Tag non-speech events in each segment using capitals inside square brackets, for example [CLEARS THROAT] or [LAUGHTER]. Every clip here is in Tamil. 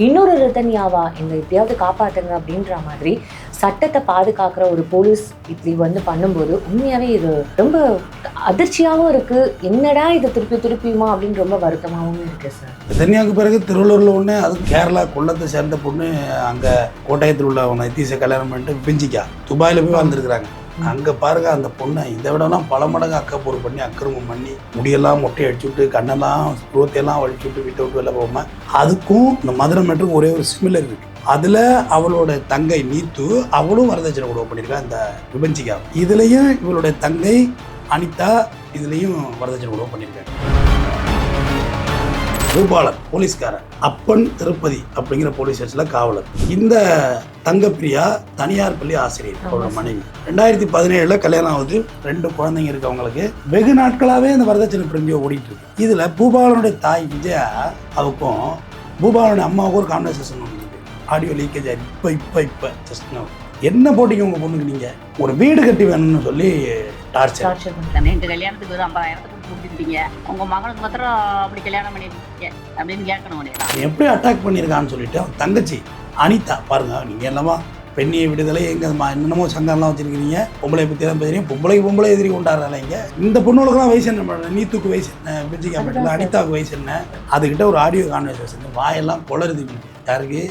இன்னொரு ரிதன்யாவா? என்னை எப்படியாவது காப்பாத்துங்க அப்படின்ற மாதிரி சட்டத்தை பாதுகாக்கிற ஒரு போலீஸ் இப்படி வந்து பண்ணும்போது உண்மையாவே இது ரொம்ப அதிர்ச்சியாகவும் இருக்கு. என்னடா இது திருப்பி திருப்பியுமா அப்படின்னு ரொம்ப வருத்தமாகவும் இருக்கு சார். ரிதன்யாவுக்கு பிறகு திருவள்ளூரில் ஒன்று அது கேரளா குள்ளத்தை சேர்ந்த பொண்ணு அங்கே கோட்டயத்தில் உள்ள அவங்க நித்தீச கல்யாணம் பண்ணிட்டு பிஞ்சிக்கா. துபாயில் போய் வாழ்ந்துருக்குறாங்க. அங்கே பாருங்க அந்த பொண்ணை. இதை விடலாம் பல மடங்கு அக்கப்போர் பண்ணி அக்கிரமம் பண்ணி முடியெல்லாம் மொட்டை அடிச்சு விட்டு கண்ணெல்லாம் குரோத்தையெல்லாம் வலிச்சு விட்டு வீட்டை விட்டு வெளில போகாம அதுக்கும் இந்த மதுரை மேட்டுக்கும் ஒரே ஒரு சிமிலர் இருக்கு. அதில் அவளோட தங்கை நீத்து அவளும் வரதட்சணை கொடுக்க பண்ணியிருக்கா இந்த விபஞ்சிகா. இதுலேயும் இவளுடைய தங்கை அனிதா இதுலேயும் வரதட்சணை கொடுக்க பண்ணியிருக்காங்க பூபாலன் போலீஸ்காரன். அப்பன் திருப்பதி அப்படிங்கிற போலீஸ் ஸ்டேஷனில் காவலர். இந்த தங்கப்பிரியா தனியார் பள்ளி ஆசிரியர் அவரோட மனைவி. ரெண்டாயிரத்தி பதினேழுல கல்யாணம் ஆகுது. ரெண்டு குழந்தைங்க இருக்கு அவங்களுக்கு. வெகு நாட்களாவே இந்த வரதட்சணை பிரஞ்சோ ஓடிட்டு இருக்கு இதுல பூபாலனுடைய தாய் விஜயா அவருக்கும் பூபாலனுடைய அம்மாவுக்கும் ஒரு கான்வர்சேஷன் ஒன்று ஆடியோ லீக்கேஜ் ஆகி இப்போ இப்போ இப்போ ஜஸ்ட் என்ன போட்டிங்க உங்க பொண்ணுக்கு நீங்க? ஒரு வீடு கட்டி வேணும்னு சொல்லி டார்ச்சர் கல்யாணத்துக்கு ஒரு ஐம்பதாயிரத்துக்கு கொடுத்துட்டீங்க உங்க மகனுக்கு மாத்திரம் அப்படி கல்யாணம் பண்ணிருக்கீங்க அப்படின்னு கேட்கணும் எப்படி அட்டாக் பண்ணியிருக்கான்னு சொல்லிட்டு தங்கச்சி அனிதா பாருங்க நீங்க என்னமா பெண்ணிய விடுதலை எங்க என்னென்னமோ சங்கம்லாம் வச்சிருக்கிறீங்க. பொம்பளை பத்தி தான் பேசுறீங்க. பொம்பளைக்கு பொம்பளை எதிரி கொண்டாடுறாங்க இந்த பொண்ணுகளுக்குலாம் வயசு என்ன மேடம்? நீத்துக்கு வயசு என்ன? பட்டில சார். அனிதாவுக்கு வயசு என்ன? அதுகிட்ட ஒரு ஆடியோ கான்வர்சேஷன் வாயெல்லாம் குளறுது யாருக்கு?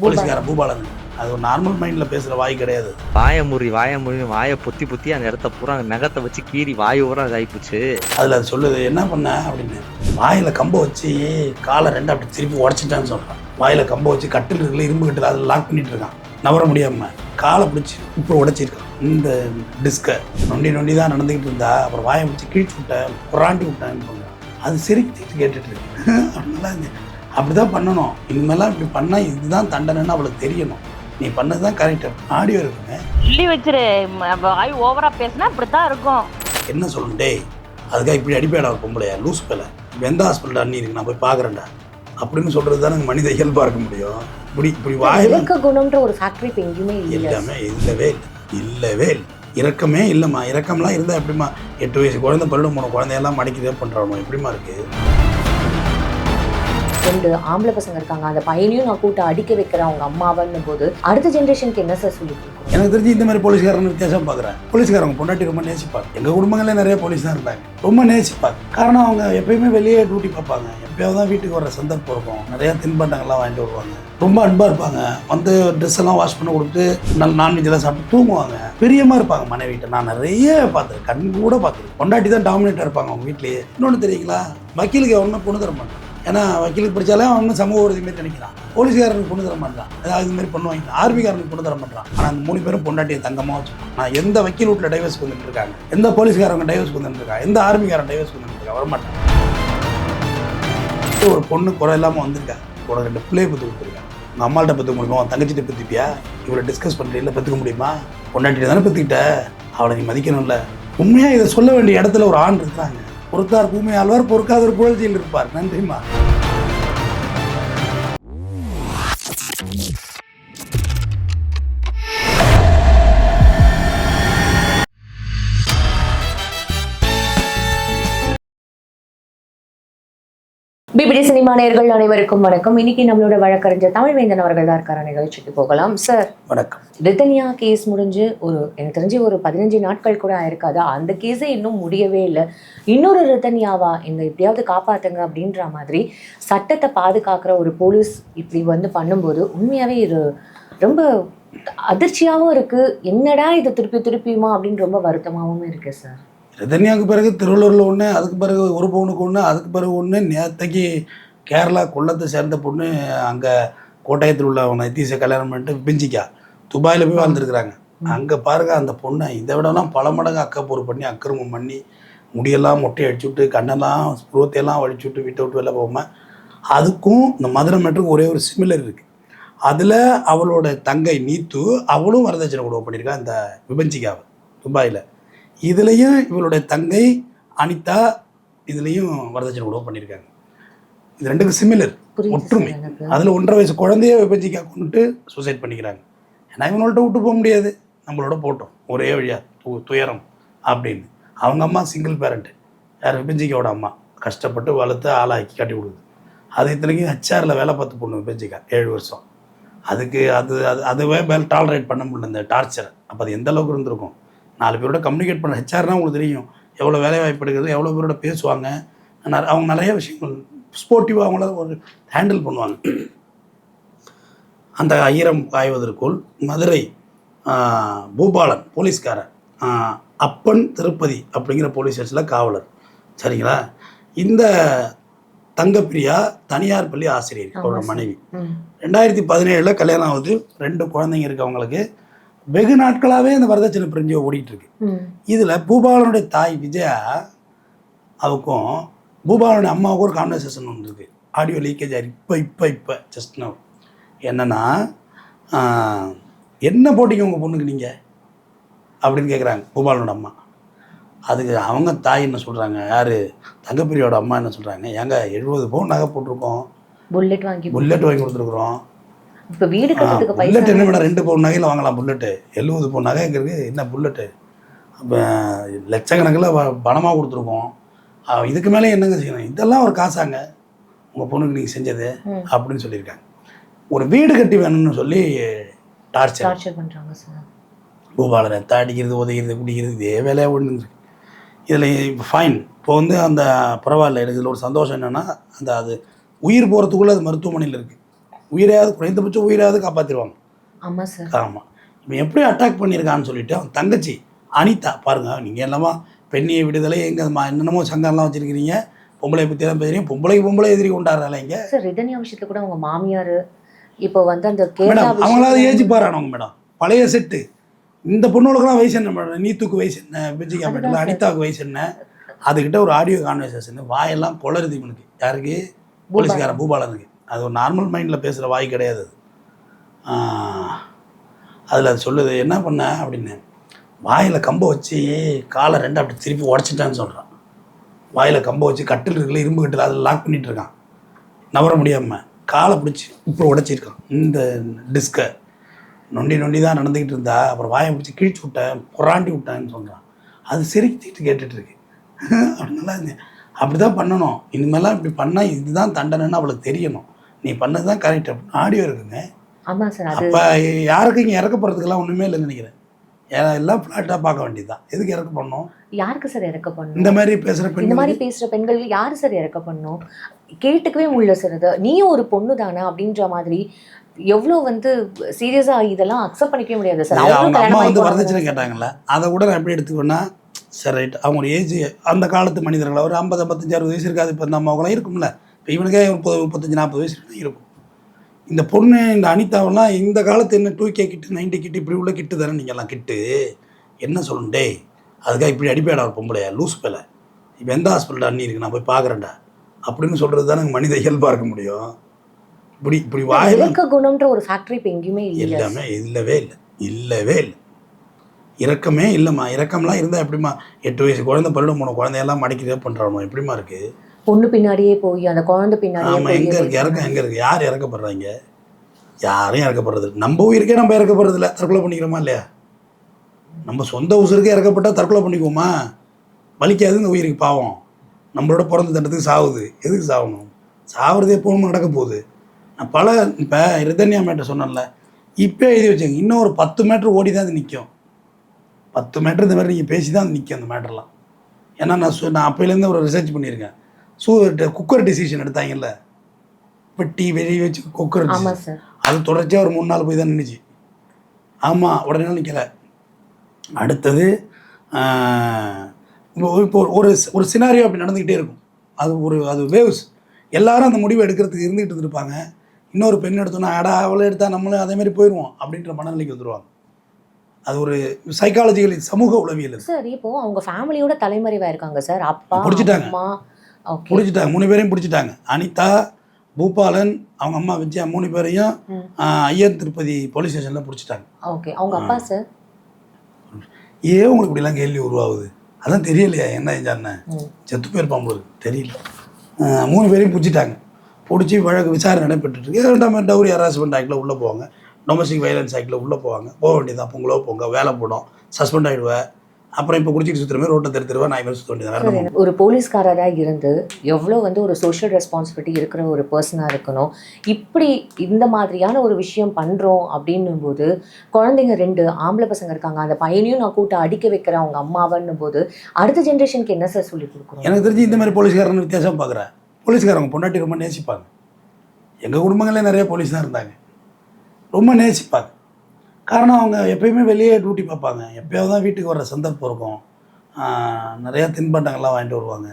போலீஸ்காரன் பூபாலன். அது ஒரு நார்மல் மைண்ட்ல பேசுற வாய் கிடையாது. வாயை முறி வாயை முறி வாயை பொத்தி பொத்தி அந்த இடத்த பூரா நகத்தை வச்சு கீறி வாய் பூரா இதாகிப்போச்சு அதுல அது சொல்லுது என்ன பண்ண? அப்படின்னு. வாயில கம்ப வச்சு காலை ரெண்டு அப்படி திருப்பி உடச்சிட்டான்னு சொல்றான். வாயில கம்ப வச்சு கட்டில் இருக்குல்ல இரும்பு கட்டில் அதில் லாக் பண்ணிட்டு இருக்கான். நவர முடியாம காலை பிடிச்சி இப்போ உடைச்சிருக்கான். இந்த டிஸ்கை நொண்டி நொண்டி தான் நடந்துக்கிட்டு இருந்தா அப்புறம் வாயை பிடிச்சி கிழிச்சு விட்டேன் புறாண்டி சொல்றான். அது சிரிக்கிட்டு கேட்டுட்டு இருக்கு. [LAUGHS] அப்படிலாம் அப்படிதான் பண்ணணும். இனிமேலாம் இப்படி பண்ணா இதுதான் தண்டனைன்னு அவளுக்கு தெரியணும். நீ பண்ணது தான் கரெக்ட் ஆடியோ இருக்குங்க சொல்லி வச்சிரு. வாய் ஓவரா பேசினா இப்படித்தான் இருக்கும். என்ன சொல்லணும் டேய்? அதுக்காக இப்படி அடிப்பேடா பொம்பளையா? லூஸ் பேல. எந்த ஹாஸ்பிட்டல் அண்ணி இருக்கு? நான் போய் பார்க்குறேன்டா. அப்படின்னு சொல்கிறது தானே மனித இயல்பாக இருக்க முடியும். இப்படி இப்படி வாயில குணம்ன்ற ஒரு ஃபேக்டரி இப்போ எங்கேயுமே எல்லாமே இல்லவே இல்லை. இல்லவே இல்லை. இரக்கமே இல்லைம்மா. இரக்கம்லாம் இருந்தால் எப்படிம்மா? எட்டு வயசு குழந்தை பல்லு மூணு குழந்தையெல்லாம் மடிக்கிறதே பண்ணுறானோ எப்படிம்மா இருக்குது ரெண்டு ஆம்பளை பசங்க இருக்காங்க. அந்த பையனையும் நான் கூட்ட அடிக்க வைக்கிறேன். அவங்க அம்மாவன்னும் போது அடுத்த ஜென்ரேஷனுக்கு என்ன சார் சொல்லி எனக்கு தெரிஞ்சு இந்த மாதிரி போலீஸ்காரன் வித்தியாசம் பார்க்குறேன். போலீஸ்காரங்க பொண்டாட்டி ரொம்ப நேசிப்பாங்க எங்கள் குடும்பங்களே நிறைய போலீஸ் தான் இருந்தாங்க ரொம்ப நேசிப்பாங்க காரணம் அவங்க எப்பயுமே வெளியே டியூட்டி பார்ப்பாங்க. எப்பயாவது தான் வீட்டுக்கு வர சந்தர்ப்பம் இருக்கும் நிறையா தின்பண்டங்கள்லாம் வாங்கிட்டு வருவாங்க. ரொம்ப அன்பாக இருப்பாங்க. வந்து ட்ரெஸ் எல்லாம் வாஷ் பண்ண கொடுத்து நல்ல நான்வெஜ் எல்லாம் சாப்பிட்டு தூங்குவாங்க. பிரியமாக இருப்பாங்க மனைவிட்ட. நான் நிறைய பார்த்துருக்கேன். கண் கூட பார்த்துருக்கேன். பொண்டாட்டி தான் டாமினேட்டாக இருப்பாங்க அவங்க வீட்லேயே. இன்னொன்று தெரியுங்களா? வக்கீலுக்கு ஒன்றும் பொண்ணு தர மாட்டான். ஏன்னா வக்கீலுக்கு படித்தாலே அவன் சமூக உறுதி மாதிரி நினைக்கிறான். போலீஸ்காரனுக்கு பொண்ணு தர மாட்டான். ஏதாவது இது மாதிரி பண்ணுவாங்க ஆர்மிக்காரனுக்கு பொண்ணு தர மாட்டான். ஆனால் அந்த மூணு பேரும் பொண்டாட்டியை தங்கமாக வச்சுப்பான் நான் எந்த வக்கீல் வீட்டில் டைவர்ஸ் வந்துட்டு இருக்காங்க எந்த போலீஸ்காரங்க டைவர்ஸ் வந்துட்டு இருக்காங்க எந்த ஆர்மிக்காரன் டைவர்ஸ் வந்துட்டு இருக்கா வரமாட்டான். ஒரு பொண்ணு குறை இல்லாமல் வந்திருக்கா. உனக்கு ரெண்டு பிள்ளையை பற்றி கொடுத்துருக்கேன். உங்கள் அம்மாள்கிட்ட பற்றி முடியுமா உன் தங்கச்சிட்ட பற்றிப்பியா இவளை டிஸ்கஸ் பண்ணுறீங்களா பற்றுக்க முடியுமா? பொண்டாட்டிட்ட தானே பற்றிக்கிட்ட அவளை நீ மதிக்கணும்ல. உண்மையாக இதை சொல்ல வேண்டிய இடத்துல ஒரு ஆண் இருக்கிறாங்க பொறுத்தார் பூமி ஆழ்வார் பொறுக்காதவர் புகழ்ச்சியில் இருப்பார். நன்றிம்மா. பிபிடி சினிமா நேயர்கள் அனைவருக்கும் வணக்கம். இன்னைக்கு நம்மளோட வழக்கறிஞர் தமிழ்வேந்தன் அவர்கள் தான் இருக்கார. நிகழ்ச்சிக்கு போகலாம். சார் வணக்கம். ரிதன்யா கேஸ் முடிஞ்சு ஒரு எனக்கு தெரிஞ்சு ஒரு பதினஞ்சு நாட்கள் கூட ஆயிருக்காது. அந்த கேஸே இன்னும் முடியவே இல்லை. இன்னொரு ரிதன்யாவா இந்த எப்படியாவது காப்பாத்துங்க அப்படின்ற மாதிரி சட்டத்தை பாதுகாக்கிற ஒரு போலீஸ் இப்படி வந்து பண்ணும்போது உண்மையாவே இது ரொம்ப அதிர்ச்சியாகவும் இருக்கு. என்னடா இது திருப்பி திருப்பியுமா அப்படின்னு ரொம்ப வருத்தமாகவும் இருக்கு சார் ரிதன்யாவுக்கு பிறகு திருவள்ளூரில் ஒன்று அதுக்கு பிறகு ஒரு பவுனுக்கு ஒன்று அதுக்கு பிறகு ஒன்று நேற்றுக்கு கேரளா கொல்லத்தை சேர்ந்த பொண்ணு அங்கே கோட்டயத்தில் உள்ள அவங்க நித்தீச கல்யாணம் பண்ணிட்டு பிஞ்சிக்கா. துபாயில் போய் வாழ்ந்துருக்குறாங்க. அங்கே பாருங்க அந்த பொண்ணை இதை விடலாம் பல மடங்கு அக்கப்போர் பண்ணி அக்கிரமம் பண்ணி முடியெல்லாம் மொட்டை அடிச்சு விட்டு கண்ணெல்லாம் புரோத்தையெல்லாம் வலிச்சு விட்டு வீட்டை விட்டு வெளில போகாமல் அதுக்கும் இந்த மதுரை மேட்டுக்கும் ஒரே ஒரு சிமிலர் இருக்குது அதில் அவளோட தங்கை நீத்து அவளும் வரதட்சணை கொடுக்க பண்ணியிருக்கா இந்த விபஞ்சிகாவை துபாயில். இதுலேயும் இவளுடைய தங்கை அனிதா இதுலேயும் வரதட்சணை கொடுக்க பண்ணியிருக்காங்க. இது ரெண்டுக்கும் சிமிலர் ஒற்றுமை. அதில் ஒன்றரை வயசு குழந்தைய விபஞ்சிக்கா கொண்டுட்டு சூசைட் பண்ணிக்கிறாங்க. ஏன்னா இவங்கள்ட்ட விட்டு போக முடியாது. நம்மளோட போட்டோம். ஒரே வழியா து துயரம் அப்படின்னு. அவங்க அம்மா சிங்கிள் பேரண்ட் யார் விபஞ்சிக்காவோட அம்மா. கஷ்டப்பட்டு வளர்த்து ஆளாக்கி கட்டி கொடுக்குது. அது இத்தனைக்கும் ஹெச்ஆரில் வேலை பார்த்து பொண்ணு பேச்சுக்கா ஏழு வருஷம். அதுக்கு அது அது அதுவே மேலே டாலரேட் பண்ண முடியல இந்த டார்ச்சர் அப்போ அது எந்த அளவுக்கு இருந்திருக்கும்? நாலு பேரோட கம்யூனிகேட் பண்ண ஹெச்ஆர்னா உங்களுக்கு தெரியும். எவ்வளோ வேலை வாய்ப்பு எடுக்கிறது எவ்வளோ பேரோட பேசுவாங்க. அவங்க நிறைய விஷயங்கள் ஸ்போர்ட்டிவாக அவங்கள ஒரு ஹேண்டில் பண்ணுவாங்க. அந்த ஈரம் காய்வதற்குள் மதுரை பூபாலன் போலீஸ்காரன் அப்பன் திருப்பதி அப்படிங்கிற போலீஸ் ஸ்டேஷனில் காவலர். சரிங்களா? இந்த தங்கப்பிரியா தனியார் பள்ளி ஆசிரியர் அவரோட மனைவி. ரெண்டாயிரத்தி பதினேழில் கல்யாணம் ஆகுது. ரெண்டு குழந்தைங்க இருக்கு அவங்களுக்கு. வெகு நாட்களாகவே இந்த வரதட்சணை பிரிஞ்சு ஓடிட்டு இருக்கு ம். இதில் பூபாலனுடைய தாய் விஜயா அவருக்கும் பூபாலனுடைய அம்மாவுக்கும் ஒரு கான்வர்சேஷன் இருக்குது ஆடியோ லீக்கேஜ் ஆகி இப்போ இப்போ இப்போ ஜஸ்ட் நவ் என்னன்னா என்ன போட்டிங்க உங்கள் பொண்ணுக்கு நீங்கள் அப்படின்னு கேட்குறாங்க பூபாலனோட அம்மா. அதுக்கு அவங்க தாய் என்ன சொல்கிறாங்க யார்? தங்கப்பிரியோட அம்மா என்ன சொல்கிறாங்க ஏங்க எழுபது பவுன் நகை போட்டிருக்கோம். புல்லட் வாங்கி புல்லட் வாங்கி கொடுத்துருக்குறோம். இப்ப வீடு கட்டுறதுக்கு புல்லட் என்ன பைசா மேடம் ரெண்டு பவுன் நகையில் வாங்கலாம் புல்லட்டு எழுபது பவுன் நகை எங்க என்ன புல்லட்டு அப்போ லட்சக்கணக்கில் பணமாக கொடுத்துருக்கோம். இதுக்கு மேலே என்னங்க செய்யணும்? இதெல்லாம் ஒரு காசாங்க. உங்கள் பொண்ணுக்கு நீங்கள் செஞ்சது. அப்படின்னு சொல்லியிருக்காங்க. ஒரு வீடு கட்டி வேணும்னு சொல்லி டார்ச்சர். டார்ச்சர் பண்றாங்க சார். பூபாலரை தாடிக்கிறது உதைக்கிறது குடிக்கிறது இதே வேலையாக ஒன்று இதில் இப்போ ஃபைன் இப்போ வந்து அந்த பரவாயில்ல எனக்கு இதில் ஒரு சந்தோஷம் என்னென்னா அந்த அது உயிர் போகிறதுக்குள்ளே அது மருத்துவமனையில் இருக்குது உயிரையாவது குறைந்தபட்சம் உயிராவது காப்பாற்றிடுவாங்க ஆமா சார் ஆமாம் இவன் எப்படி அட்டாக் பண்ணியிருக்கான்னு சொல்லிட்டு அவன் தங்கச்சி அனிதா பாருங்க நீங்கள் என்னமா பெண்ணிய விடுதலை எங்கே என்னென்னமோ சங்கம்லாம் வச்சுருக்கிறீங்க. பொம்பளை பற்றியெல்லாம் பேசுறீங்க. பொம்பளைக்கு பொம்பளை எதிரி கொண்டாடுறாங்க இங்கே. சார் ரிதன்யா விஷயத்துல கூட அவங்க மாமியார் இப்போ வந்து அந்த மேடம் அவங்களாவது ஏஜ் பாரானவங்க மேடம். பழைய செட்டு இந்த பொண்ணுகளுக்குலாம் வயசு என்ன மேடம்? நீத்துக்கு வயசு என்ன? மேட்டில் சார். அனிதாவுக்கு வயசு என்ன? அதுக்கிட்ட ஒரு ஆடியோ கான்வர்சேஷன் வாயெல்லாம் கொளருது இவனுக்கு. யாருக்கு? போலீஸ்காரன் பூபாலனுக்கு. அது ஒரு நார்மல் மைண்டில் பேசுகிற வாய் கிடையாது. அது அதில் அது சொல்லுது என்ன பண்ண? அப்படின்னு. வாயில் கம்பை வச்சு காலை ரெண்டு அப்படி திருப்பி உடச்சிட்டான்னு சொல்கிறான். வாயில் கம்பை வச்சு கட்டில் இருக்குல்ல இரும்பு கட்டில் அதில் லாக் பண்ணிகிட்டு இருக்கான். நவர முடியாமல் காலை பிடிச்சி இப்போ உடச்சிருக்கான். இந்த டிஸ்கை நொண்டி நொண்டி தான் நடந்துக்கிட்டு இருந்தா அப்புறம் வாயை பிடிச்சி கிழிச்சு விட்டேன் புறாண்டி விட்டேன்னு சொல்கிறான். அது சிரிக்கிட்டு கேட்டுட்ருக்கு அப்படின்னால [LAUGHS] அப்படி தான் பண்ணணும். இனிமேலாம் இப்படி பண்ணால் இதுதான் தண்டனைன்னு அவளுக்கு தெரியணும். நீ பண்ணது தான் கரெக்ட் அப்படின்னு ஆடியோ இருக்குங்க. ஆமா சார் அப்போ யாருக்கு இங்கே இறக்க போகிறதுக்கெல்லாம் ஒன்றுமே இல்லைன்னு நினைக்கிறேன். எல்லாம் ஃப்ளாட்டாக பார்க்க வேண்டியது தான் எதுக்கு இறக்க பண்ணணும் யாருக்கு சார் இறக்க பண்ணும் இந்த மாதிரி பேசுகிற இந்த பெண்கள் மாதிரி பேசுற பெண்கள் யாரு சார் இறக்க பண்ணும் கேட்டுக்கவே முடியல சார் அது. நீயும் ஒரு பொண்ணு தானே அப்படின்ற மாதிரி எவ்வளவு வந்து சீரியஸா இதெல்லாம் அக்செப்ட் பண்ணிக்கவே முடியாது சார். அவங்க அம்மா வந்து வரதட்சணை. கேட்டாங்கல்ல. அதை கூட நான் எப்படி எடுத்துக்குவேன்னா சரி ரைட் அவங்க ஏஜ் அந்த காலத்து மனிதர்கள் ஒரு ஐம்பது ஐம்பத்தஞ்சு அறுபது வயசு இருக்காது. இப்போ இந்த அம்மாவுக்குலாம் இருக்கும்ல. இப்போ இவனுக்கே முப்பது முப்பத்தஞ்சு நாற்பது வயசு இருக்கும். இந்த பொண்ணு இந்த அனிதாவெல்லாம் இந்த காலத்து என்ன two K kid ninety kid இப்படி உள்ள கிட்டு தானே நீங்கள்லாம் கிட்டு? என்ன சொல்லணும் டேய் அதுக்காக இப்படி அடிப்பேடா ஒரு பொம்பளையா? லூஸ் பேல இப்போ எந்த ஹாஸ்பிட்டல் அண்ணி இருக்கு? நான் போய் பார்க்குறேன்டா அப்படின்னு சொல்கிறது தானே மனித இயல்பாக இருக்க முடியும். இப்படி இப்படி வாயில் குணம்ன்ற ஒரு ஃபேக்டரி இப்ப எங்கேயுமே இல்ல எல்லாமே இல்லவே இல்லை. இல்லவே இல்லை. இரக்கமே இல்லைம்மா. இரக்கம்லாம் இருந்தால் எப்படிம்மா? எட்டு வயசு குழந்தை பல்லு மூணு குழந்தையெல்லாம் மடிக்கிறதே பண்ணுறானோ எப்படிம்மா இருக்கு? பொண்ணு பின்னாடியே போய் அந்த குழந்தை பின்னாடியே ஆமாம் எங்கே இருக்கு? இறக்கம் எங்கே இருக்கு? யார் இறக்கப்படுறாங்க? யாரும் இறக்கப்படுறது. நம்ம உயிருக்கே நம்ம இறக்கப்படுறது இல்லை தற்கொலை பண்ணிக்கிறோமா இல்லையா? நம்ம சொந்த உசுருக்கே இறக்கப்பட்டால் தற்கொலை பண்ணிக்குவோமா? வலிக்காது இந்த உயிருக்கு பாவம். நம்மளோட பிறந்த தண்டத்துக்கு சாவுது. எதுக்கு சாகணும் சாவுறது எப்பவும் நடக்க போகுது. நான் பல இப்போ ரிதன்யா மேட்டர் சொன்னேன்ல. இப்போ எழுதி வச்சுங்க இன்னும் ஒரு பத்து மீட்டர் ஓடி தான் அது நிற்கும் பத்து மீட்டர் இந்த மாதிரி நீங்கள் பேசி தான் அது நிற்கும் அந்த மேட்டர்லாம். ஏன்னா நான் சொ நான் அப்போலேருந்து ஒரு ரிசர்ச் பண்ணியிருக்கேன். சூ குக்கர் டிசிஷன் எடுத்தாங்கல்ல? பெட்டி வெளியே வச்சு குக்கர் அது தொடர்ச்சியாக ஒரு மூணு நாள் போய் தான் நின்றுச்சு ஆமாம் உடனே நிற்கல அடுத்தது இப்போ ஒரு ஒரு சினாரியோ அப்படி நடந்துக்கிட்டே இருக்கும். அது ஒரு அது வேவ்ஸ் எல்லாரும் அந்த முடிவை எடுக்கிறதுக்கு இருந்துகிட்டு இருப்பாங்க இன்னொரு பெண் எடுத்தோன்னா அடா அவளை எடுத்தா நம்மளும் அதே மாதிரி போயிடுவோம் அப்படின்ற மனநிலைக்கு வந்துடுவாங்க அது ஒரு சைக்காலஜிக்கல் சமூக உளவியல். சார் இப்போ அவங்க ஃபேமிலியோட தலைமறைவா இருக்காங்க சார் அப்பா. அம்மா பிடிச்சிட்டாங்க மூணு பேரையும் பிடிச்சிட்டாங்க. அனிதா பூபாலன் அவங்க அம்மா விஜயா மூணு பேரையும் ஐயன் திருப்பதி போலீஸ் ஸ்டேஷனில் பிடிச்சிட்டாங்க. ஓகே அவங்க அப்பா சார் ஏன் உங்களுக்கு இப்படிலாம் கேள்வி உருவாகுது? அதான் தெரியலையா என்ன செஞ்சான்னு ம். செத்து போயிருப்பான் இருக்கு. தெரியல. மூணு பேரையும் பிடிச்சிட்டாங்க. பிடிச்சி வழக்கு விசாரணை நடைபெற்றுட்டு இருக்கு. இரண்டாம் டவுரி ஹராஸ்மெண்ட் ஆக்டில் உள்ளே போவாங்க. டொமஸ்டிக் வயலன்ஸ் ஆக்டில் உள்ளே போவாங்க. போக வேண்டியதான் பொங்கலோ போங்க வேலை போடும். சஸ்பெண்ட் ஆகிடுவேன் அப்புறம் இப்போ குடிச்சிட்டு சுற்றுற மாதிரி ரோட்டை தெரு தெருவா நான் மாதிரி சுற்ற வேண்டியது ஒரு போலீஸ்காரராக இருந்து எவ்வளோ வந்து ஒரு சோஷியல் ரெஸ்பான்சிபிலிட்டி இருக்கிற ஒரு பர்சனாக இருக்கணும் இப்படி இந்த மாதிரியான ஒரு விஷயம் பண்ணுறோம் அப்படின்னும் போது குழந்தைங்க ரெண்டு ஆம்பளை பசங்க இருக்காங்க அந்த பையனையும் நான் கூட்ட அடிக்க வைக்கிறேன் அவங்க அம்மாவன்னும் போது அடுத்த ஜென்ரேஷனுக்கு என்ன சார் சொல்லி கொடுக்குறோம் எனக்கு தெரிஞ்சு இந்த மாதிரி போலீஸ்காரன் வித்தியாசம் பார்க்குறேன் போலீஸ்காரங்க பொண்டாட்டி ரொம்ப நேசிப்பாங்க. எங்கள் குடும்பங்களே நிறைய போலீஸ் தான் இருந்தாங்க. ரொம்ப நேசிப்பாங்க. காரணம் அவங்க எப்பயுமே வெளியே டியூட்டி பார்ப்பாங்க. எப்பயாவது தான் வீட்டுக்கு வர சந்தர்ப்பம் இருக்கும். நிறையா தின்பண்டங்கள்லாம் வாங்கிட்டு வருவாங்க.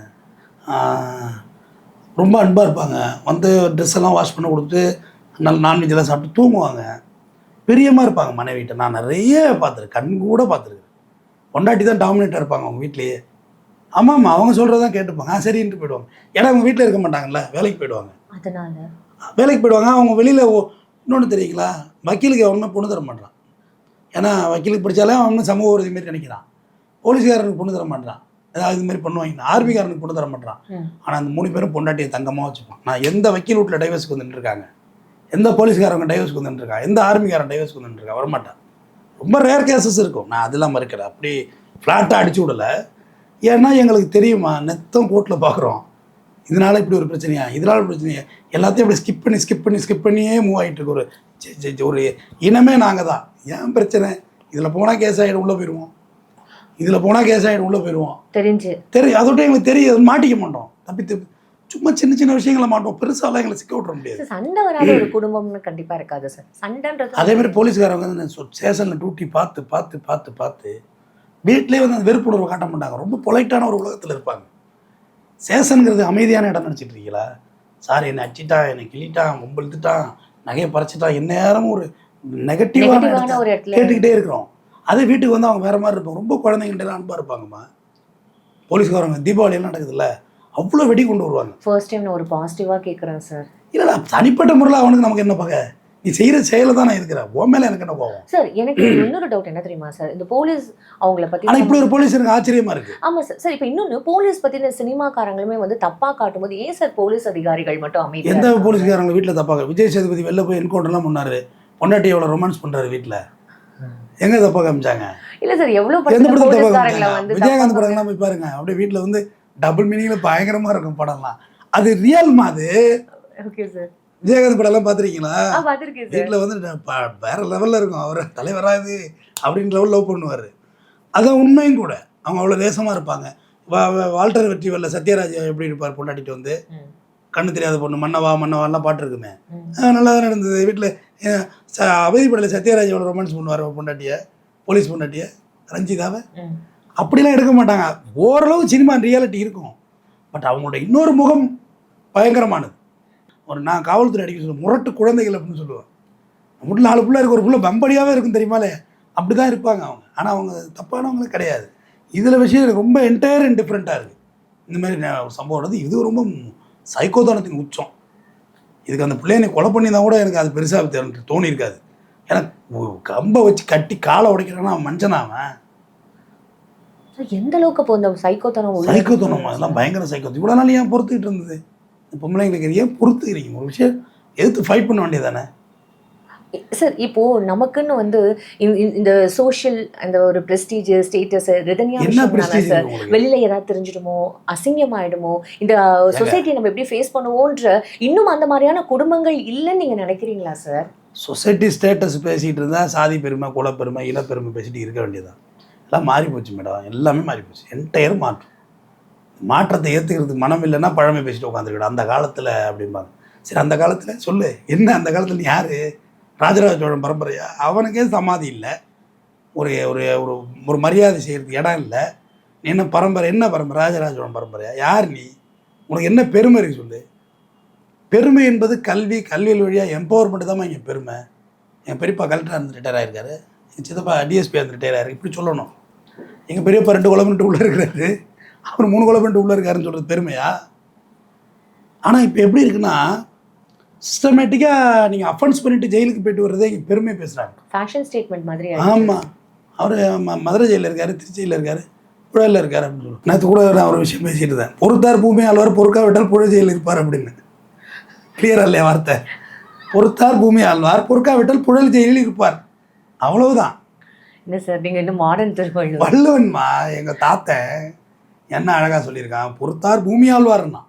ரொம்ப அன்பாக இருப்பாங்க. வந்து ட்ரெஸ் எல்லாம் வாஷ் பண்ண கொடுத்துட்டு நல்ல நான்வெஜ்லாம் சாப்பிட்டு தூங்குவாங்க. பிரியமாக இருப்பாங்க மனைவிட்ட. நான் நிறைய பார்த்துருக்கேன். கண் கூட பார்த்துருக்கேன். பொண்டாட்டி தான் டாமினேட்டாக இருப்பாங்க அவங்க வீட்லேயே. ஆமாம் ஆமாம் அவங்க சொல்கிறதான் கேட்டுப்பாங்க. ஆ சரின்ட்டு போயிடுவாங்க. ஏன்னா அவங்க வீட்டில் இருக்க மாட்டாங்கல்ல. வேலைக்கு போயிடுவாங்க. வேலைக்கு போயிடுவாங்க. அவங்க வெளியில் இன்னொன்று தெரியுங்களா? வக்கீலுக்கு அவனுமே பொண்ணு தர மாட்டான் ஏன்னா வக்கீலுக்கு படித்தாலே அவன் சமூக உறுதி மாரி நினைக்கிறான். போலீஸ்காரனுக்கு பொண்ணு தர மாட்டான் ஏதாவது இது மாதிரி பண்ணுவாங்க. ஆர்மிக்காரனுக்கு பொண்ணு தர மாட்டான். ஆனால் அந்த மூணு பேரும் பொண்டாட்டியை தங்கமாக வச்சுப்பான். நான் எந்த வக்கீல் வீட்டில் டைவர்ஸ்க்கு வந்துட்டு இருக்காங்க எந்த போலீஸ்காரங்க டைவர்ஸ்க்கு வந்துட்டு இருக்காங்க எந்த ஆர்மிக்காரன் டைவர்ஸ்க்கு வந்துட்டு இருக்கா வரமாட்டான். ரொம்ப ரேர் கேசஸ் இருக்கும். நான் அதெல்லாம் மறுக்கிறேன் அப்படி ஃப்ளாட்டாக அடிச்சு விடல. ஏன்னா எங்களுக்கு தெரியுமா? நெத்தம் கோர்ட்டில் பார்க்குறோம் இதனால இப்படி ஒரு பிரச்சனையா? இதனால ஒரு பிரச்சனையா? எல்லாத்தையும் இப்படி ஸ்கிப் பண்ணி ஸ்கிப் பண்ணி ஸ்கிப் பண்ணியே மூவ் ஆகிட்டு இருக்கு. ஒரு ஒரு இனமே நாங்கள் தான். ஏன் பிரச்சனை? இதில் போனால் கேஸ் ஆகிடும் உள்ளே போயிடுவோம் இதில் போனால் கேஸ் ஆகிடும் உள்ளே போயிடுவோம் தெரிஞ்சு. தெரியும். அதோட எங்களுக்கு தெரியும். மாட்டிக்க மாட்டோம். தப்பி தப்பி. சும்மா சின்ன சின்ன விஷயங்களை மாட்டோம் பெருசாலாம் எங்களை சிக்க விட்ற முடியாது. சண்டை வராத ஒரு குடும்பம்னு கண்டிப்பா இருக்காது சார். சண்டைன்றது அதே மாதிரி போலீஸ்காரங்க வந்து ஸ்டேஷனில் டியூட்டி பார்த்து பார்த்து பார்த்து பார்த்து வீட்டிலே வந்து அந்த வெறுப்புணர்வை காட்ட மாட்டாங்க. ரொம்ப பொலைட்டான ஒரு உலகத்தில் இருப்பாங்க. ஸ்டேஷனுங்கிறது அமைதியான இடம் நினச்சிட்டு இருக்கீங்களா சார் என்னை அடிச்சிட்டான் என்னை கிள்ளிட்டான் கும்பழுத்துட்டான் நகையை பறிச்சிட்டான் எந்நேரமும் ஒரு நெகட்டிவான கேட்டுக்கிட்டே இருக்கிறோம். அதே வீட்டுக்கு வந்து அவங்க வேற மாதிரி இருப்பாங்க. ரொம்ப குழந்தைங்கள்ட்ட எல்லாம் அன்பாக இருப்பாங்கம்மா. போலீஸ்காரங்க தீபாவளி எல்லாம் நடக்குதுல்ல அவ்வளோ வெடி கொண்டு வருவாங்க. ஃபர்ஸ்ட் டைம் நான் ஒரு பாசிட்டிவா கேக்குறேன் சார் இல்லைடா தனிப்பட்ட முறையில் அவனுக்கு நமக்கு என்ன பகை? நீ செய்கிற செயலை தான் நான் இருக்கிறேன். உன் மேலே எனக்கு என்ன கோவம் சார் எனக்கு [CLEARS THROAT] இன்னொரு டவுட் என்ன தெரியுமா சார் இந்த போலீஸ் அவங்கள பத்தி ஆனால் இப்படி ஒரு போலீஸ் எனக்கு ஆச்சரியமா இருக்கு. ஆமா சார் சார் இப்போ இன்னொன்னு போலீஸ் பத்தி இந்த சினிமாக்காரங்களுமே வந்து தப்பா காட்டும்போது ஏன் சார் போலீஸ் அதிகாரிகள் மட்டும் அமைதியா எந்த? போலீஸ்காரங்க வீட்டில் தப்பாக விஜய் சேதுபதி வெளில போய் என்கவுண்டர்லாம் பண்ணாரு. பொண்டாட்டி எவ்வளோ ரொமான்ஸ் பண்ணுறாரு வீட்டில் எங்கே தப்பாக காமிச்சாங்க? இல்ல சார் எவ்வளவு எந்த படத்துல போலீஸ்காரங்களை காமிச்சாங்க? விஜயகாந்த் தப்பா படம்லாம் போய் பாருங்க. அப்படியே வீட்டில் வந்து டபுள் மீனிங்கில் பயங்கரமாக இருக்கும் படம்லாம். அது ரியல்மா அது? ஓகே சார் விஜயகாந்த் ஆ பாத்திருக்கேன் சார். வீட்டில் வந்து வேற லெவலில் இருக்கும். அவர் தலைவராது அப்படின்னு லெவல் லவ் பண்ணுவார். அதான் உண்மையும் கூட. அவங்க அவ்வளோ தேசமாக இருப்பாங்க. வால்டர் வெற்றி வரல சத்யராஜ் எப்படி இருப்பார் பொண்டாட்டிட்டு வந்து. கண்ணு தெரியாத பொண்ணு மன்னவா மன்னவாலாம் பாட்டு இருக்குமே நல்லா தான் நடந்தது வீட்டில் அவதிப்படல சத்யராஜ் எவ்வளோ ரொமான்ஸ் பண்ணுவார் பொண்டாட்டியை? போலீஸ் பொண்டாட்டியை? ரஞ்சிதாவை. அப்படிலாம் எடுக்க மாட்டாங்க. ஓரளவு சினிமா ரியாலிட்டி இருக்கும். பட் அவங்களோட இன்னொரு முகம் பயங்கரமானது. ஒரு நான் காவல்துறை அடிக்க சொல்லுவேன் முரட்டு குழந்தைகள் அப்படின்னு சொல்லுவேன் வீட்டில் நாலு பிள்ளை இருக்க ஒரு பிள்ளை பம்படியாகவே இருக்கும் தெரியுமாலே? அப்படி தான் இருப்பாங்க அவங்க. ஆனால் அவங்க தப்பானவங்களும் கிடையாது. இதில் விஷயம் எனக்கு ரொம்ப என்டையர் அண்ட் டிஃப்ரெண்ட்டாக இருக்குது இந்த மாதிரி சம்பவம் நடந்து இது ரொம்ப சைக்கோதானத்தின் உச்சம். இதுக்கு அந்த பிள்ளைய கொலை பண்ணியிருந்தா கூட எனக்கு அது பெருசாக தோணி இருக்காது ஏன்னா கம்பை வச்சு கட்டி காலை உடைக்கிறான்னா அவன் மனுஷனா அவன்? எந்த அளவுக்கு இப்போ இந்த சைக்கோத்தனம் சைக்கோத்தனம் அதெல்லாம் பயங்கர சைக்கோ இவ்வளோ நாள் ஏன் பொறுத்துக்கிட்டு இருந்தது? பொம்பளைங்களுக்கு ஏன் பொறுத்துக்கிறீங்க. ஒரு விஷயம் எதிர்த்து ஃபைட் பண்ண வேண்டியதானே சார் இப்போ நமக்குன்னு வந்து இந்த- சோஷியல் அந்த ஒரு பிரஸ்டீஜ் ஸ்டேட்டஸ் ரிதன்யா என்ன விஷயம் பிரஸ்டீஜ் சார் வெளியில ஏதாவது தெரிஞ்சிடுமோ அசிங்கமாயிடுமோ இந்த சொசைட்டி நம்ம எப்படி ஃபேஸ் பண்ணுவோன்ற இன்னும் அந்த மாதிரியான குடும்பங்கள் இல்லைன்னு நீங்க நினைக்கிறீங்களா சார் சொசைட்டி ஸ்டேட்டஸ் பேசிகிட்டு இருந்தால் சாதி பெருமை குலப்பெருமை இனப்பெருமை பேசிட்டு இருக்க வேண்டியதான் எல்லாம் மாறி போச்சு மேடம். எல்லாமே மாறி போச்சு என்டையர் மாற்றம். மாற்றத்தை ஏற்றுக்கிறதுக்கு மனம் இல்லைன்னா பழமை பேசிட்டு உட்காந்துருக்கணும். அந்த காலத்தில் அப்படிம்பாங்க. சரி அந்த காலத்தில் சொல்லு. என்ன அந்த காலத்தில்? நீ யார்? ராஜராஜ சோழன் பரம்பரையா? அவனுக்கே சமாதி இல்லை. ஒரு ஒரு ஒரு ஒரு மரியாதை செய்கிறதுக்கு இடம் இல்லை. நீ என்ன பரம்பரை என்ன பரம்பரை? ராஜராஜ சோழன் பரம்பரையா? யார் நீ? உனக்கு என்ன பெருமை இருக்கு சொல்லு? பெருமை என்பது கல்வி கல்வியில் வழியாக எம்பவர்மெண்ட் தான் இங்கே பெருமை. என் பெரியப்பா கலெக்டராக இருந்து ரிட்டையர் ஆகிருக்காரு என் சித்தப்பா டிஎஸ்பி இருந்து ரிட்டையர் ஆகிருக்கு இப்படி சொல்லணும். எங்கள் பெரியப்பா ரெண்டு குழம்புட்டு உள்ளே இருக்கிறாரு. அவர் மூணு குழம்பு உள்ளே இருக்காருன்னு சொல்கிறது பெருமையா? ஆனால் இப்போ எப்படி இருக்குன்னா சிஸ்டமேட்டிக்காக நீங்கள் அஃபென்ஸ் பண்ணிட்டு ஜெயிலுக்கு போயிட்டு வர்றதே இங்கே பெருமை பேசுகிறாங்க ஃபேஷன் ஸ்டேட்மெண்ட் மாதிரி. ஆமாம் அவர் மதுரை ஜெயிலில் இருக்காரு திருச்சியில் இருக்காரு புழலில் இருக்காரு அப்படின்னு சொல்லுவாங்க நேற்று கூட நான் ஒரு விஷயம் பேசிட்டு இருந்தேன். பொறுத்தார் பூமி ஆழ்வார் பொறுக்கா விட்டால் புழ ஜெயிலில் இருப்பார் அப்படின்னு. கிளியரா இல்லையா வார்த்தை? பொறுத்தார் பூமி ஆழ்வார் பொறுக்கா விட்டால் புழல் ஜெயிலில் இருப்பார். அவ்வளவுதான். என்ன சார் நீங்க இன்னும் மாடர்ன் திருவள்ளுவர். வள்ளுவன்மா எங்க தாத்தன் என்ன அழகாக சொல்லியிருக்கான்? பொறுத்தார் பூமி ஆழ்வார்னா.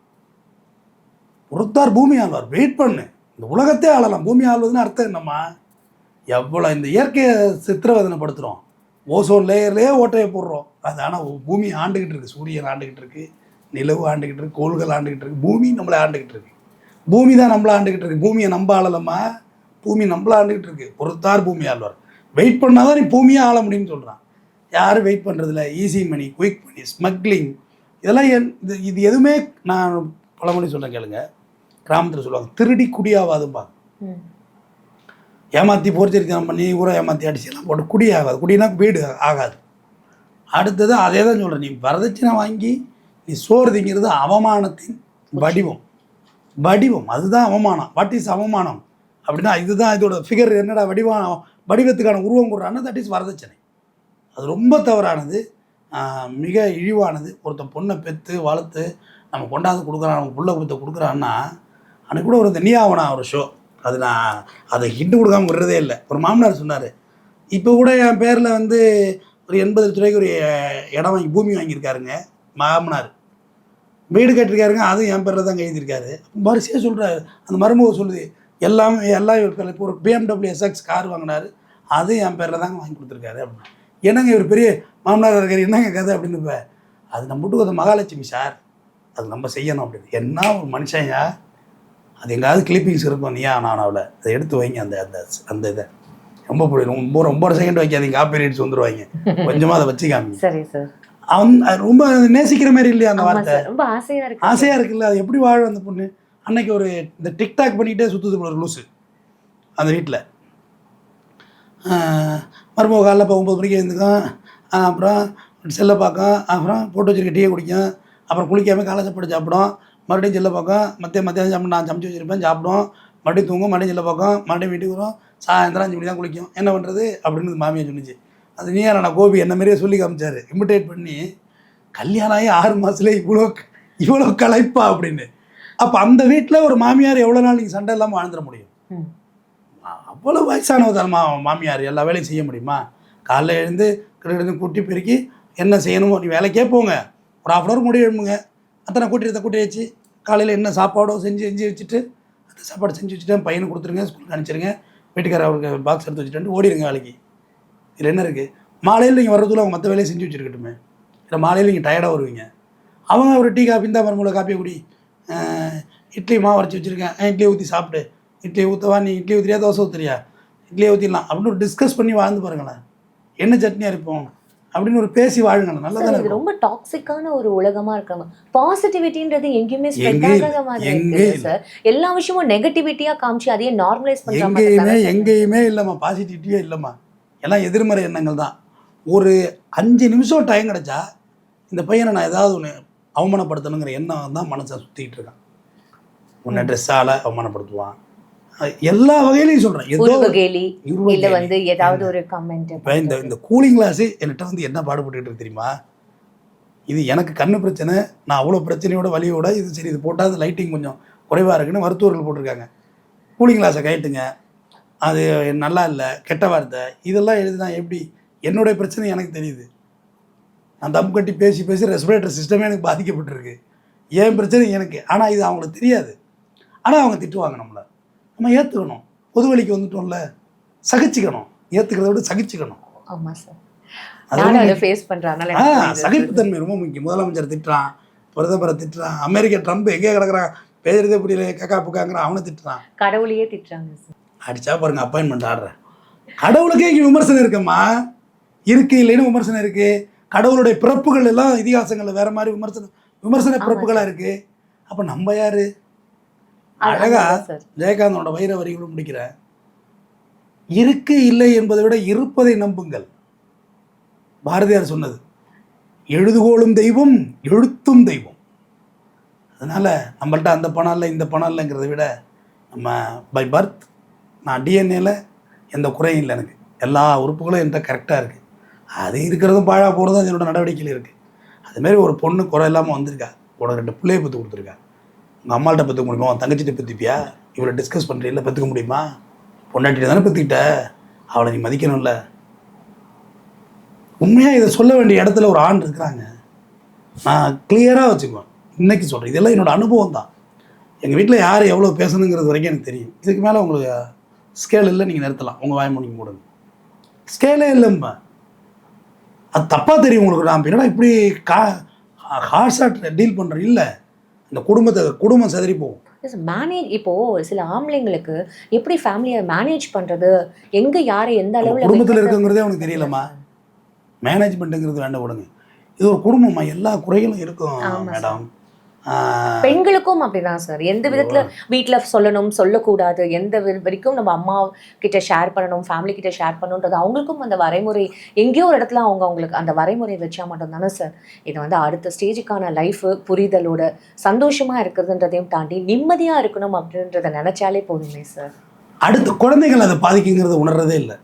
பொறுத்தார் பூமி ஆழ்வார். வெயிட் பண்ணு. இந்த உலகத்தே ஆளலாம். பூமி ஆள்வதுன்னு அர்த்தம் என்னம்மா? எவ்வளோ இந்த இயற்கையை சித்திரவதனைப்படுத்துகிறோம் ஓசோன் லேயர்லேயே ஓட்டையை போடுறோம். அது ஆனால் பூமி ஆண்டுக்கிட்டு இருக்குது சூரியன் ஆண்டுக்கிட்டு இருக்குது நிலவு ஆண்டுக்கிட்டு இருக்கு. கோள்கள் ஆண்டுக்கிட்டு இருக்குது பூமி நம்மளை ஆண்டுக்கிட்டு இருக்கு. பூமி தான் நம்மளை ஆண்டுக்கிட்டு இருக்குது பூமியை நம்ப ஆளலம்மா. பூமி நம்மளை ஆண்டுக்கிட்டு இருக்குது பொறுத்தார் பூமி ஆழ்வார். வெயிட் பண்ணாதான் நீ பூமியாக ஆள முடியும்னு சொல்கிறான் யாரும் வெயிட் பண்ணுறதில்ல easy money quick money smuggling இதெல்லாம் என் இது இது எதுவுமே நான் பழமொழி சொல்கிறேன் கேளுங்க. கிராமத்தில் சொல்லுவாங்க திருடி குடியாவாதும்பா. ஏமாற்றி போர்ச்சரித்தனம் பண்ணி ஊரை ஏமாற்றி அடிச்செல்லாம் போட்டு குடி ஆகாது குடினா வீடு ஆகாது. அடுத்தது அதே தான் சொல்கிறேன் நீ வரதட்சணை வாங்கி நீ சோறு திங்கிறது அவமானத்தின் வடிவம். வடிவம் அதுதான் அவமானம். வாட் இஸ் அவமானம்? அப்படின்னா இதுதான் இதோட ஃபிகர் என்னடா வடிவம் வடிவத்துக்கான உருவம் கொடுறான்னா தட் இஸ் வரதட்சணை. அது ரொம்ப தவறானது. மிக இழிவானது. ஒருத்தன் பொண்ணை பெற்று வளர்த்து நம்ம கொண்டாந்து கொடுக்குறான் நம்ம புள்ள கொடுத்த கொடுக்குறான்னா அன்னைக்கு கூட ஒரு இந்த நீயாவனா ஒரு ஷோ அது நான் அதை ஹிட்டு கொடுக்காம விடுறதே இல்லை. ஒரு மாமனார் சொன்னார் இப்போ கூட என் பேரில் வந்து ஒரு எண்பது லட்ச ரூபாய்க்கு ஒரு இடம் வாங்கி பூமி வாங்கியிருக்காருங்க. மாமனார் வீடு கட்டிருக்காருங்க அதுவும் என் பேரில் தான் எழுதியிருக்காரு. வரிசையாக சொல்கிறாரு அந்த மருமக சொல்லுது எல்லாமே எல்லாம் இவர் பேரில் இப்போ ஒரு பிஎம்டபிள்யூ எஸ்எக்ஸ் கார் வாங்கினாரு அதுவும் என் பேரில் தாங்க வாங்கி கொடுத்துருக்காரு. அப்படின்னு என்னங்க இவர் பெரிய மாமனார் இருக்காரு என்னங்க கதை அப்படின்னு இப்ப, அது நம்ம வீட்டுக்கு மகாலட்சுமி சார். அது நம்ம செய்யணும் அப்படின்னு. என்ன ஒரு மனுஷன்யா? அது எங்காவது கிளிப்பிங்ஸ் இருக்கும். நீயா நான் அவளை. அதை எடுத்து வைங்க. அந்த அந்த அந்த இதை. ரொம்ப பிடிக்கும் ரொம்ப ரொம்ப செகண்ட் வைக்காதீங்க. காப்பி ரைட்ஸ் வந்துருவாங்க. கொஞ்சமாக அதை வச்சு காமிங்க சரி சார். அவன் ரொம்ப நேசிக்கிற மாதிரி இல்லையா அந்த வார்த்தை? ரொம்ப ஆசையா இருக்கு. ஆசையாக இருக்குல்ல. அது எப்படி வாழும் அந்த பொண்ணு? அன்னைக்கு ஒரு இந்த டிக்டாக் பண்ணிக்கிட்டே சுற்றுது ஒரு லூசு. அந்த வீட்டில் மருமக காலைல இப்போ ஒம்பது மணிக்கு எழுந்துக்கும் அப்புறம் செல்லை பார்க்கும் அப்புறம் போட்டு வச்சிருக்க டீயை குடிக்கும். அப்புறம் குளிக்காமல் காலை சாப்பாடு சாப்பிடும். மறுபடியும் செல்லை பார்க்கும் மத்தியம் மத்தியானம் சாப்பிட்டு நான் சமைச்சு வச்சிருப்பேன் சாப்பிடும். மறுபடியும் தூங்கும் மறுபடியும் செல்லை பார்க்கும் மறுபடியும் வீட்டுக்கு வரும் சாயந்தரம் அஞ்சு மணி தான் குளிக்கும். என்ன பண்ணுறது அப்படின்னு மாமியார் சொன்னிச்சு. அது நீ நான் கோபி என்ன மாதிரியே சொல்லி காமிச்சார். இமிட்டேட் பண்ணி கல்யாணம் ஆகி ஆறு மாதத்துல இவ்வளோ இவ்வளோ களைப்பா? அப்படின்னு. அப்போ அந்த வீட்டில் ஒரு மாமியார் எவ்வளோ நாள் நீங்கள் சண்டை இல்லாமல் வாழ்ந்துட முடியும்? ம். அவ்வளோ வயசானவ தானம்மா மாமியார். எல்லா வேலையும் செய்ய முடியுமா? காலைல எழுந்து கிட்ட கூட்டி பெருக்கி என்ன செய்யணுமோ நீ வேலைக்கே போங்க. ஒரு ஹாஃப் அன் முடிவு எழுமுங்க அத்தனை கூட்டி கூட்டி வச்சு காலையில் என்ன சாப்பாடோ செஞ்சு செஞ்சு வச்சுட்டு அந்த சாப்பாடு செஞ்சு வச்சுட்டு பையனை கொடுத்துருங்க ஸ்கூலுக்கு அனுப்பிச்சிருங்க. வீட்டுக்காரர் அவருக்கு பாக்ஸ் எடுத்து வச்சுட்டு ஓடிடுங்க வேலைக்கு. இதில் என்ன இருக்குது மாலையில் நீங்கள் வர்றதுக்குள்ள அவங்க மற்ற வேலையை செஞ்சு வச்சுருக்கட்டுமே. இல்லை மாலையில் நீங்கள் டயர்டாக வருவீங்க. அவங்க ஒரு டீ காப்பி இந்த மருமூல காப்பியை குடி இட்லி மாவு அரைச்சி வச்சுருக்கேன். இட்லியை ஊற்றி சாப்பிட்டு இட்லியை ஊற்றவா நீ இட்லி ஊற்றுறியா தோசை ஊற்றுறியா இட்லியை ஊற்றிடலாம் அப்படின்னு ஒரு டிஸ்கஸ் பண்ணி வாழ்ந்து பாருங்களேன். என்ன சட்னி அரைப்போம் அப்படின்னு ஒரு பேசி வாழுங்களேன். நல்லா இது இருக்கும். ரொம்ப டாக்ஸிக்கான ஒரு உலகமா இருக்காங்க. பாசிட்டிவிட்டின்றது எங்கேயுமே ஸ்ப்ரெட் ஆகாத மாதிரி சார்? எல்லா விஷயமும் நெகட்டிவிட்டியா காமிச்சு அதையே நார்மலைஸ் பண்ற எங்கேயுமே எங்கேயுமே இல்லைம்மா. பாசிட்டிவிட்டியே இல்லைம்மா. எல்லாம் எதிர்மறை எண்ணங்கள் தான். ஒரு அஞ்சு நிமிஷம் டைம் கிடைச்சா இந்த பையனை நான் ஏதாவது ஒன்று அவமானப்படுத்தணுங்கிற எண்ணம் தான் மனசை சுற்றிக்கிட்டு இருக்கான். உன்னை ட்ரெஸ்ஸால் அவமானப்படுத்துவான். எல்லா வகையிலையும் சொல்கிறேன் ஏதோ இல்ல. வந்து ஏதாவது ஒரு கமெண்ட் இந்த இந்த கூலிங் கிளாஸு என்கிட்ட வந்து என்ன பாடுபட்டுட்டு இருக்கு தெரியுமா? இது எனக்கு கண்ணு பிரச்சனை நான் அவ்வளோ பிரச்சனையோட வலியோட இது சரி இது போட்டால் அது லைட்டிங் கொஞ்சம் குறைவாக இருக்குன்னு மருத்துவர்கள் போட்டிருக்காங்க. கூலிங் கிளாஸை கைட்டுங்க அது நல்லா இல்லை கெட்ட வார்த்தை. இதெல்லாம் எழுதுனா எப்படி? என்னுடைய பிரச்சனை எனக்கு தெரியுது. நான் தம் கட்டி பேசி பேசி ரெஸ்பிரேட்டர் சிஸ்டமே எனக்கு பாதிக்கப்பட்டிருக்கு. என் பிரச்சனை எனக்கு? ஆனால் இது அவங்களுக்கு தெரியாது. ஆனால் அவங்க திட்டுவாங்க நம்மளை. நம்ம ஏற்றுக்கணும் பொது வழிக்கு வந்துட்டோம்ல. சகிச்சுக்கணும். ஏற்றுக்கிறத விட சகிச்சுக்கணும். ஆமா சார். சகிப்புத்தன்மை ரொம்ப முக்கியம். முதலமைச்சர் திட்டுறான் பிரதமரை திட்டுறான் அமெரிக்க ட்ரம்ப் எங்கே கிடக்குறான் பேசுறதே புரியல கக்கா புக்காங்கிறான் அவனை திட்டுறான். கடவுளையே திட்டுறாங்க அடிச்சா பாருங்க அப்பாயின்மெண்ட் ஆடுறேன் கடவுளுக்கே இங்கே விமர்சனம் இருக்கும்மா இருக்கு இல்லைன்னு விமர்சனம் இருக்கு. கடவுளுடைய பிறப்புகள் எல்லாம் இதிகாசங்கள்ல வேற மாதிரி விமர்சனம் விமர்சன ஆமா பிறப்புகளா இருக்கு. அப்ப நம்ம யாரு? அழகா ஜெயகாந்தனோட வைர வரிகளும் முடிக்கிறேன் இருக்கு இல்லை என்பதை விட இருப்பதை நம்புங்கள். பாரதியார் சொன்னது எழுதுகோளும் தெய்வம் எழுத்தும் தெய்வம். அதனால நம்மள்ட்ட அந்த பணம் இல்லை இந்த பணம் இல்லைங்கிறத விட நம்ம பை பர்த் நான் டிஎன்ஏல எந்த குறையும் இல்லை எனக்கு. எல்லா உறுப்புகளும் என்கிட்ட கரெக்டாக இருக்குது அது இருக்கிறதும் பாழா போகிறதும் என்னோட நடவடிக்கையில் இருக்குது அதுமாரி ஒரு பொண்ணு குறை இல்லாமல் வந்திருக்கா. உனக்கு ரெண்டு பிள்ளையை பற்றி கொடுத்துருக்கா. உங்கள் அம்மாள்கிட்ட பற்றுக்க முடியுமா? உன் தங்கச்சிட்ட பற்றிப்பியா இவ்வளோ டிஸ்கஸ் பண்ணுறீல்ல பற்றுக்க முடியுமா? பொண்டாட்டிகிட்ட தானே பற்றிக்கிட்ட அவளை நீ மதிக்கணும்ல. உண்மையாக இதை சொல்ல வேண்டிய இடத்துல ஒரு ஆண் இருக்கிறாங்க. நான் கிளியராக வச்சுக்குவேன். இன்னைக்கு சொல்கிறேன் இதெல்லாம் என்னோட அனுபவம் தான். எங்கள் வீட்டில் யார் எவ்வளோ பேசணுங்கிறது வரைக்கும் எனக்கு தெரியும். இதுக்கு மேலே உங்களுக்கு ஸ்கேல் இல்லை நீங்கள் நிறுத்தலாம். உங்கள் வாய் முடிங்க. போடுங்க ஸ்கேலே இல்லைம்மா. அது தப்பாக தெரியும் உங்களுக்கு. நான் என்னடா இப்படி கா ஹார்ஷாக டீல் பண்ணுறேன் இல்லை. இந்த குடும்பத்தை குடும்பம் செதறி போகும். மேனேஜ் இப்போ சில ஆம்பளைங்களுக்கு எப்படி ஃபேமிலியை மேனேஜ் பண்றது? எங்க யாரை எந்த அளவுல குடும்பத்தில்? இருக்குங்கிறதே அவனுக்கு தெரியலம்மா. மேனேஜ்மெண்ட்டுங்கிறது வேண்டாம் விடுங்க இது ஒரு குடும்பம்மா. எல்லா குறைகளும் இருக்கும் மேடம் பெண்களுக்கும் அப்படிதான் சார். எந்த விதத்துல வீட்ல சொல்லணும் சொல்லக்கூடாது எந்த வரைக்கும் நம்ம அம்மா கிட்ட ஷேர் பண்ணணும் ஃபேமிலி கிட்ட ஷேர் பண்ணணுன்றது அவங்களுக்கும் அந்த வரைமுறை எங்கேயோ ஒரு இடத்துல அவங்க அவங்களுக்கு அந்த வரைமுறை வச்சா மட்டும் தானே சார். இது வந்து அடுத்த ஸ்டேஜுக்கான லைஃப் புரிதலோட சந்தோஷமா இருக்கிறதுன்றதையும் தாண்டி நிம்மதியா இருக்கணும் அப்படின்றத நினைச்சாலே போதுமே சார். அடுத்த குழந்தைகள் அதை பாதிக்குங்கிறத உணர்றதே இல்லை.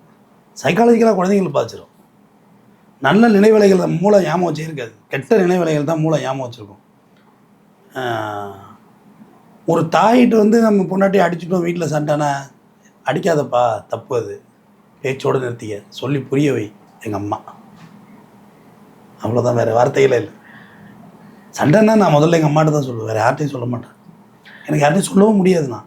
சைக்காலஜிக்கலாக குழந்தைகளை பாதிச்சிடும் நல்ல நினைவலைகள் மூளை ஞாபகம் வச்சே இருக்காது கெட்ட நினைவலைகள் தான் மூளை ஞாபகம் வச்சுருக்கும் ஒரு தாயிட்ட வந்து நம்ம பொண்டாட்டி அடிச்சுட்டோம் வீட்டில் சண்டைனா அடிக்காதப்பா தப்பு அது. பேச்சோடு நிறுத்திக்க. சொல்லி புரிய வை எங்கள் அம்மா. அவ்வளோதான் வேறு வார்த்தைகளே இல்லை. சண்டைன்னா நான் முதல்ல எங்கள் அம்மாட்ட தான் சொல்லுவேன். வேறு யார்ட்டையும் சொல்ல மாட்டேன். எனக்கு யார்ட்டையும் சொல்லவும் முடியாது நான்.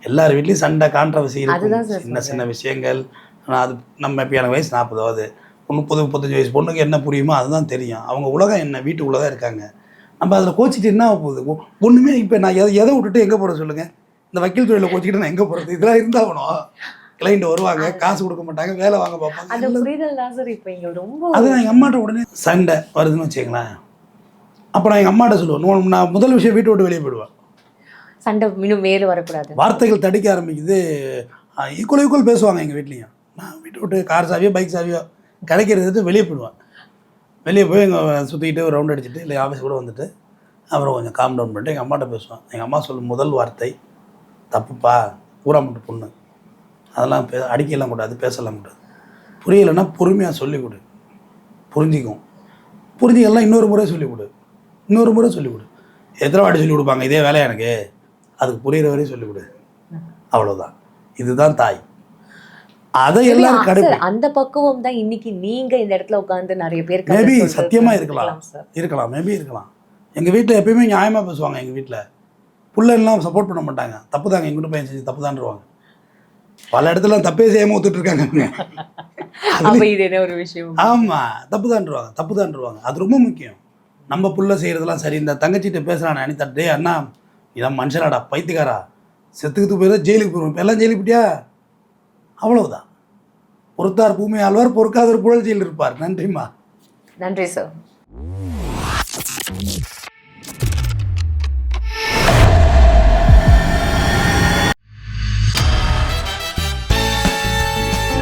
எல்லார் வீட்லேயும் சண்டை கான்ட்ரவர்சி இருக்கும். சின்ன சின்ன விஷயங்கள். ஆனால் அது நம்ம இப்போ எனக்கு வயசு நாற்பதாவது. முப்பது முப்பத்தஞ்சு வயசு பொண்ணுக்கு என்ன புரியுமோ அதுதான் தெரியும். அவங்க உலகம் என்ன? வீட்டுக்குள்ளே தான் இருக்காங்க. நம்ம அதில் கோச்சிட்டு என்ன ஆகப் போகுது? ஒ- ஒண்ணுமே இப்போ நான் எதை எதை விட்டுட்டு எங்கே போகிறேன் சொல்லுங்கள் இந்த வக்கீல் தொழிலை கோச்சிக்கிட்டு நான் எங்கே போகிறது இதெல்லாம் இருந்தாகணும். கிளைண்ட் வருவாங்க காசு கொடுக்க மாட்டாங்க வேலை வாங்க பார்ப்பாங்க. எல்லாம் புரிதல் தான் சார் இப்போ இங்க ரொம்ப அதுதான் எங்கள் அம்மாட்ட உடனே சண்டை வருதுன்னு வச்சுங்களேன் அப்போ நான் எங்கள் அம்மாட்ட சொல்லுவேன் "நோ- நான் முதல் விஷயம் வீட்டை விட்டு வெளியே போயிடுவேன். சண்டை இன்னும் மேல வரக்கூடாது. வார்த்தைகள் தடிக்க ஆரம்பிக்குது. ஈக்குவல் ஈக்குவல் பேசுவாங்க எங்கள் வீட்லேயும். நான் வீட்டை விட்டு கார் சாவியோ பைக் சாவியோ கிடைக்கிறது வெளியே போயிடுவேன். வெளியே போய் எங்கள் சுற்றிக்கிட்டு ரவுண்ட் அடிச்சுட்டு இல்லை ஆஃபீஸ் கூட வந்துட்டு அப்புறம் கொஞ்சம் காம் டவுன் பண்ணிட்டு எங்கள் அம்மாட்ட பேசுவேன். எங்கள் அம்மா சொல்லும் முதல் வார்த்தை தப்புப்பா ஊராமட்டு பொண்ணு. அதெல்லாம் பே அடிக்கலாம் கூடாது பேசலாம் கூடாது. புரியலைன்னா பொறுமையாக சொல்லிக் கொடு. புரிஞ்சிக்கும். புரிஞ்சிக்கலாம் இன்னொரு முறை சொல்லிக் கொடு. இன்னொரு முறை சொல்லிக் கொடு. எத்தனை வாட்டி சொல்லிக் கொடுப்பாங்க? இதே வேலையா எனக்கு? அதுக்கு புரியுற வரையும் சொல்லிக் கொடு. அவ்வளவுதான். இதுதான் தாய். அதை எல்லாரும் சார், அந்த பக்குவம் தான் இன்னைக்கு நீங்க இந்த இடத்துல உட்கார்ந்து நிறைய பேர் மேபி சத்தியமா இருக்கலாம். இருக்கலாம் மேபி இருக்கலாம் எங்கள் வீட்டில் எப்பயுமே நியாயமாக பேசுவாங்க எங்கள் வீட்டில் புள்ள எல்லாம் சப்போர்ட் பண்ண மாட்டாங்க. தப்பு தாங்க எங்கிட்ட பையன் செஞ்சு தப்பு தான்ருவாங்க பல இடத்துல தப்பே செய்யாமல் ஒத்துட்டு இருக்காங்க ஒரு விஷயம்? ஆமாம் தப்பு தான்ருவாங்க தப்பு தான்ருவாங்க அது ரொம்ப முக்கியம். நம்ம புள்ள செய்கிறதெல்லாம் சரி இந்த தங்கச்சிட்ட பேசுகிறான் அனிதா டே அண்ணா இதான் மனுஷனாடா பைத்தியக்காரா. செத்துக்கிட்டு போயிடும் ஜெயிலுக்கு போயிடும் எல்லாம் ஜெயிலுக்கு போயிட்டியா? அவ்வளவுதான். பொறுத்தார் பூமி ஆழ்வார் பொறுக்காதவர் புழல்ச்சியில் இருப்பார். நன்றிம்மா. நன்றி சார்